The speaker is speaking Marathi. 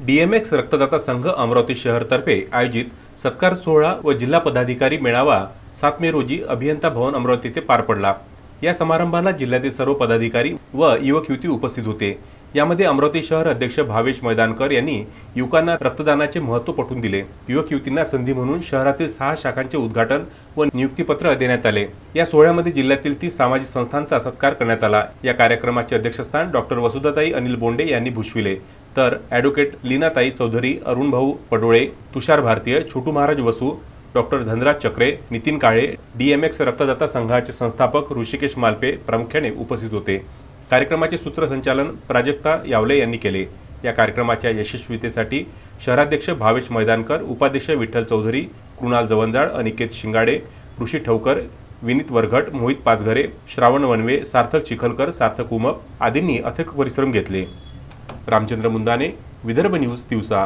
डीएमएक्स रक्तदाता संघ अमरावती शहरतर्फे आयोजित सत्कार सोहळा व जिल्हा पदाधिकारी मेळावा सात मे रोजी अभियंता भवन अमरावती येथे पार पडला. या समारंभाला जिल्ह्यातील सर्व पदाधिकारी व युवक युवती उपस्थित होते. यामध्ये अमरावती शहर अध्यक्ष भावेश मैदानकर यांनी युवकांना रक्तदानाचे महत्त्व पटवून दिले. युवक युवतींना संधी म्हणून शहरातील सहा शाखांचे उद्घाटन व नियुक्तीपत्र देण्यात आले. या सोहळ्यामध्ये जिल्ह्यातील तीस सामाजिक संस्थांचा सत्कार करण्यात आला. या कार्यक्रमाचे अध्यक्षस्थान डॉक्टर वसुधाताई अनिल बोंडे यांनी भूषविले. तर ॲडव्होकेट लीनाताई चौधरी अरुणभाऊ पडोळे तुषार भारतीय छोटू महाराज वसू doctor Dhanraj Chakre Nitin Kale D M X रक्तदाता संघाचे संस्थापक ऋषिकेश मालपे प्रामुख्याने उपस्थित होते. कार्यक्रमाचे सूत्रसंचालन प्राजक्ता यावले यांनी केले. या कार्यक्रमाच्या यशस्वीतेसाठी शहराध्यक्ष भावेश मैदानकर उपाध्यक्ष विठ्ठल चौधरी कृणाल जवंजाळ अनिकेत शिंगाडे ऋषी ठवकर विनीत वरघट मोहित पाचघरे श्रावण वनवे सार्थक चिखलकर सार्थक उमप आदींनी अथक परिश्रम घेतले. रामचंद्र मुंदाने विदर्भ न्यूज दिवसा.